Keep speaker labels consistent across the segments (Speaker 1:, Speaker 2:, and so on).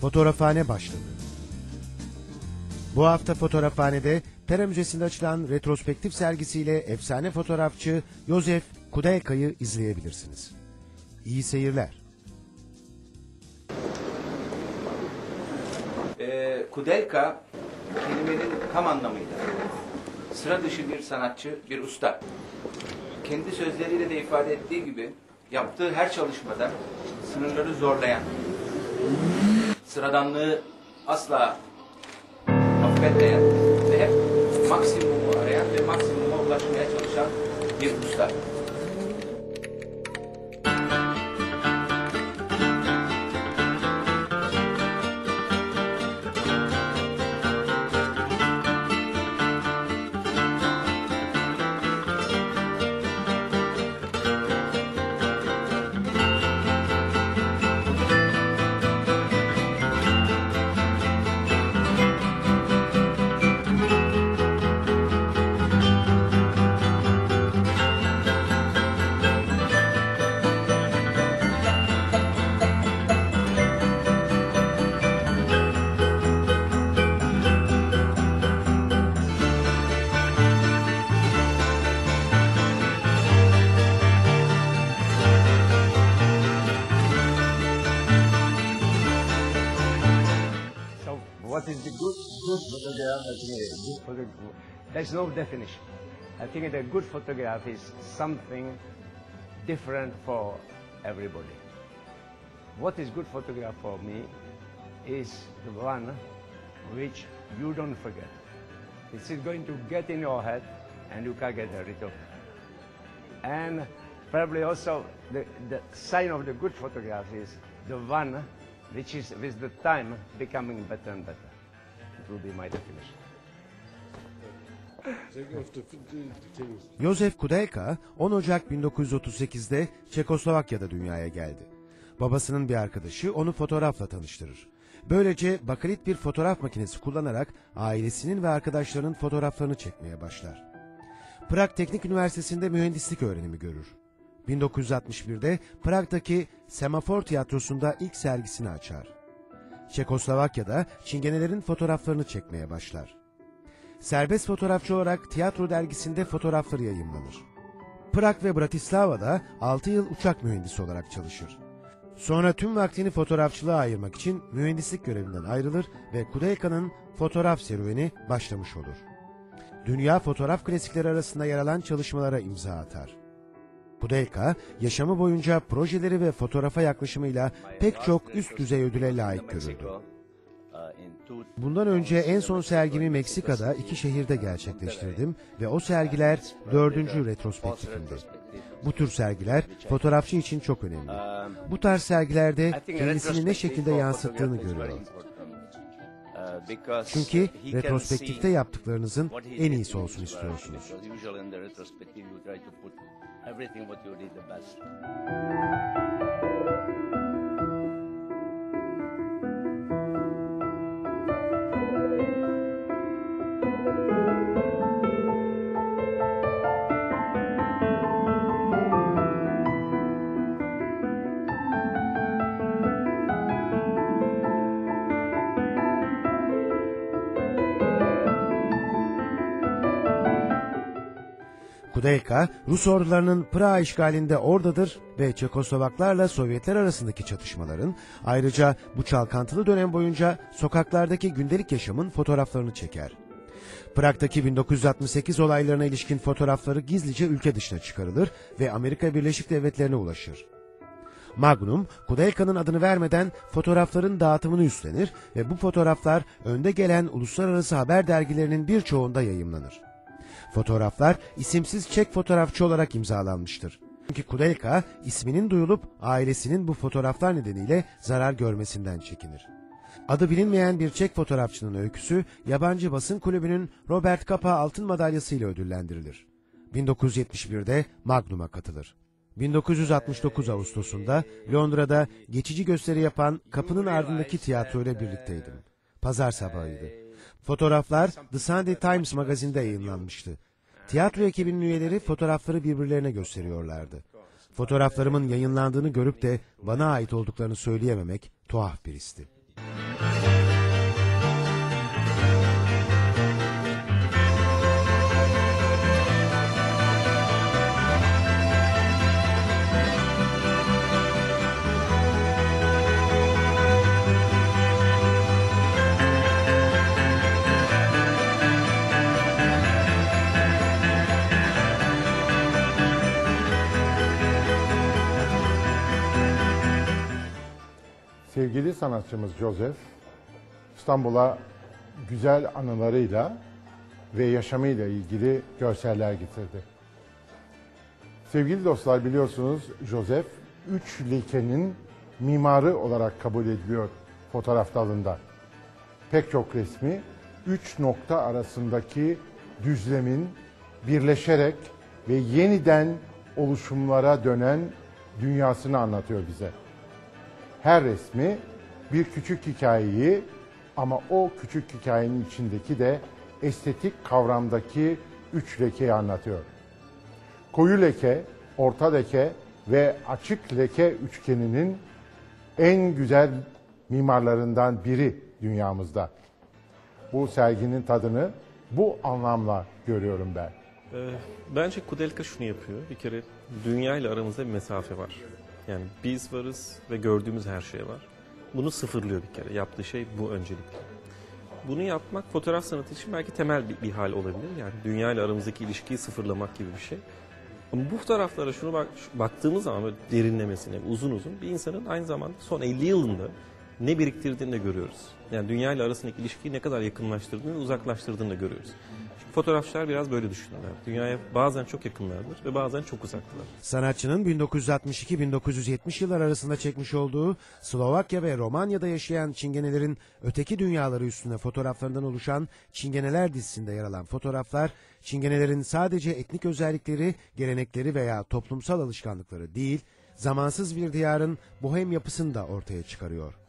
Speaker 1: Fotoğrafhane başladı. Bu hafta Fotoğrafhane'de Pera Müzesi'nde açılan retrospektif sergisiyle efsane fotoğrafçı Josef Kudelka'yı izleyebilirsiniz. İyi seyirler.
Speaker 2: Ee, Kudelka kelimenin tam anlamıyla sıra dışı bir sanatçı, bir usta. Kendi sözleriyle de ifade ettiği gibi yaptığı her çalışmada sınırları zorlayan, sıradanlığı asla affetmeyen ve hep maksimumu arayan ve maksimuma ulaşmaya çalışan bir usta.
Speaker 3: What is the good, good photograph? I think a good photograph. There's no definition. I think a good photograph is something different for everybody. What is good photograph for me is the one which you don't forget. This is going to get in your head and you can get rid of it. And probably also the, the sign of the good photograph is the one which is with the time becoming better and better. Will be my definition.
Speaker 1: Josef Kudelka 10 Ocak 1938'de Çekoslovakya'da dünyaya geldi. Babasının bir arkadaşı onu fotoğrafla tanıştırır. Böylece bakalit bir fotoğraf makinesi kullanarak ailesinin ve arkadaşlarının fotoğraflarını çekmeye başlar. Prag Teknik Üniversitesi'nde mühendislik öğrenimi görür. 1961'de Prag'daki Semafor Tiyatrosu'nda ilk sergisini açar. Çekoslovakya'da çingenelerin fotoğraflarını çekmeye başlar. Serbest fotoğrafçı olarak tiyatro dergisinde fotoğrafları yayımlanır. Prag ve Bratislava'da 6 yıl uçak mühendisi olarak çalışır. Sonra tüm vaktini fotoğrafçılığa ayırmak için mühendislik görevinden ayrılır ve Kudelka'nın fotoğraf serüveni başlamış olur. Dünya fotoğraf klasikleri arasında yer alan çalışmalara imza atar. Kudelka, yaşamı boyunca projeleri ve fotoğrafa yaklaşımıyla pek çok üst düzey ödüle layık görüldü. Bundan önce en son sergimi Meksika'da iki şehirde gerçekleştirdim ve o sergiler dördüncü retrospektifimdi. Bu tür sergiler fotoğrafçı için çok önemli. Bu tarz sergilerde kendisini ne şekilde yansıttığını görüyor. Çünkü retrospektifte yaptıklarınızın en iyisi olsun istiyorsunuz.
Speaker 3: What you
Speaker 1: Kudelka, Rus ordularının Prag işgalinde oradadır ve Çekoslovaklarla Sovyetler arasındaki çatışmaların, ayrıca bu çalkantılı dönem boyunca sokaklardaki gündelik yaşamın fotoğraflarını çeker. Prag'daki 1968 olaylarına ilişkin fotoğrafları gizlice ülke dışına çıkarılır ve Amerika Birleşik Devletleri'ne ulaşır. Magnum, Kudelka'nın adını vermeden fotoğrafların dağıtımını üstlenir ve bu fotoğraflar önde gelen uluslararası haber dergilerinin birçoğunda yayımlanır. Fotoğraflar isimsiz Çek fotoğrafçı olarak imzalanmıştır. Çünkü Kudelka isminin duyulup ailesinin bu fotoğraflar nedeniyle zarar görmesinden çekinir. Adı bilinmeyen bir Çek fotoğrafçının öyküsü yabancı basın kulübünün Robert Capa altın madalyası ile ödüllendirilir. 1971'de Magnum'a katılır. 1969 Ağustos'unda Londra'da geçici gösteri yapan Kapının Ardındaki Tiyatro ile birlikteydim. Pazar sabahıydı. Fotoğraflar The Sunday Times magazinde yayınlanmıştı. Tiyatro ekibinin üyeleri fotoğrafları birbirlerine gösteriyorlardı. Fotoğraflarımın yayınlandığını görüp de bana ait olduklarını söyleyememek tuhaf bir histi.
Speaker 4: Sevgili sanatçımız Joseph, İstanbul'a güzel anılarıyla ve yaşamıyla ilgili görseller getirdi. Sevgili dostlar biliyorsunuz Joseph, üç lekenin mimarı olarak kabul ediliyor fotoğraf dalında. Pek çok resmi üç nokta arasındaki düzlemin birleşerek ve yeniden oluşumlara dönen dünyasını anlatıyor bize her resmi bir küçük hikayeyi ama o küçük hikayenin içindeki de estetik kavramdaki üç lekeyi anlatıyor. Koyu leke, orta leke ve açık leke üçgeninin en güzel mimarlarından biri dünyamızda. Bu serginin tadını bu anlamla görüyorum ben.
Speaker 5: Ee, bence Kudelka şunu yapıyor. Bir kere dünya ile aramızda bir mesafe var. Yani biz varız ve gördüğümüz her şey var. Bunu sıfırlıyor bir kere. Yaptığı şey bu öncelikle. Bunu yapmak fotoğraf sanatı için belki temel bir, bir hal olabilir. Yani dünya ile aramızdaki ilişkiyi sıfırlamak gibi bir şey. Ama bu fotoğraflara şunu bak, baktığımız zaman böyle derinlemesine, uzun uzun bir insanın aynı zamanda son 50 yılında ne biriktirdiğini de görüyoruz. Yani dünya ile arasındaki ilişkiyi ne kadar yakınlaştırdığını uzaklaştırdığını da görüyoruz. Çünkü fotoğrafçılar biraz böyle düşünürler. Dünyaya bazen çok yakınlardır ve bazen çok uzaktılar.
Speaker 1: Sanatçının 1962-1970 yıllar arasında çekmiş olduğu Slovakya ve Romanya'da yaşayan Çingenelerin öteki dünyaları üstüne fotoğraflarından oluşan Çingeneler dizisinde yer alan fotoğraflar, Çingenelerin sadece etnik özellikleri, gelenekleri veya toplumsal alışkanlıkları değil, zamansız bir diyarın bohem yapısını da ortaya çıkarıyor.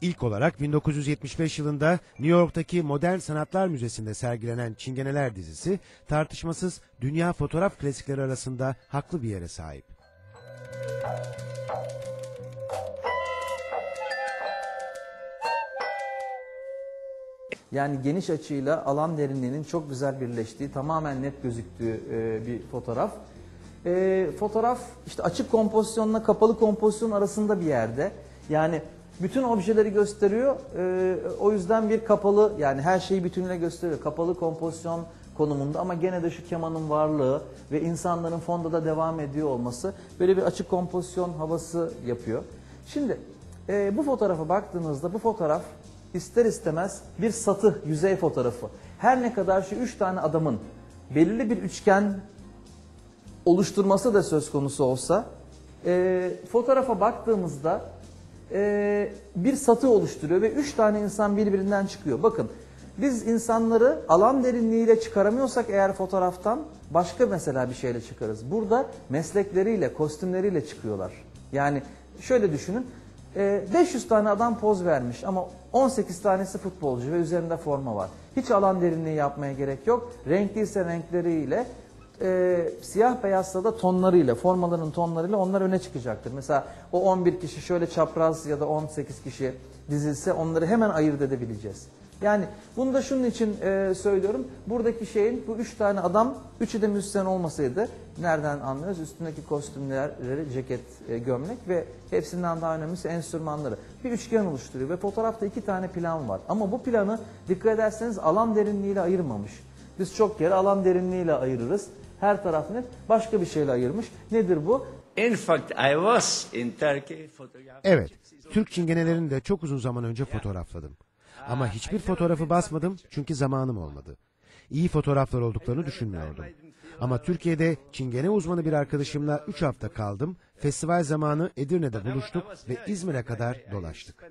Speaker 1: İlk olarak 1975 yılında New York'taki Modern Sanatlar Müzesi'nde sergilenen Çingeneler dizisi tartışmasız dünya fotoğraf klasikleri arasında haklı bir yere sahip.
Speaker 6: Yani geniş açıyla alan derinliğinin çok güzel birleştiği, tamamen net gözüktüğü e, bir fotoğraf. E, fotoğraf işte açık kompozisyonla kapalı kompozisyon arasında bir yerde. Yani bütün objeleri gösteriyor. E, o yüzden bir kapalı yani her şeyi bütünüyle gösteriyor. Kapalı kompozisyon konumunda ama gene de şu kemanın varlığı ve insanların fonda da devam ediyor olması böyle bir açık kompozisyon havası yapıyor. Şimdi e, bu fotoğrafa baktığınızda bu fotoğraf ister istemez bir satı yüzey fotoğrafı. Her ne kadar şu üç tane adamın belirli bir üçgen oluşturması da söz konusu olsa e, fotoğrafa baktığımızda e, bir satı oluşturuyor ve üç tane insan birbirinden çıkıyor. Bakın biz insanları alan derinliğiyle çıkaramıyorsak eğer fotoğraftan başka mesela bir şeyle çıkarız. Burada meslekleriyle, kostümleriyle çıkıyorlar. Yani şöyle düşünün. e, 500 tane adam poz vermiş ama 18 tanesi futbolcu ve üzerinde forma var. Hiç alan derinliği yapmaya gerek yok. Renkliyse renkleriyle, e, siyah beyazsa da tonlarıyla, formaların tonlarıyla onlar öne çıkacaktır. Mesela o 11 kişi şöyle çapraz ya da 18 kişi dizilse onları hemen ayırt edebileceğiz. Yani bunu da şunun için e, söylüyorum. Buradaki şeyin bu üç tane adam, üçü de müzisyen olmasaydı nereden anlıyoruz? Üstündeki kostümleri, ceket, e, gömlek ve hepsinden daha önemlisi enstrümanları. Bir üçgen oluşturuyor ve fotoğrafta iki tane plan var. Ama bu planı dikkat ederseniz alan derinliğiyle ayırmamış. Biz çok kere alan derinliğiyle ayırırız. Her taraf net. Başka bir şeyle ayırmış. Nedir bu?
Speaker 7: In fact, I was in Turkey photographing.
Speaker 1: Evet, Türk çingenelerini de çok uzun zaman önce fotoğrafladım. Ama hiçbir fotoğrafı basmadım çünkü zamanım olmadı. İyi fotoğraflar olduklarını düşünmüyordum. Ama Türkiye'de çingene uzmanı bir arkadaşımla 3 hafta kaldım. Festival zamanı Edirne'de buluştuk ve İzmir'e kadar dolaştık.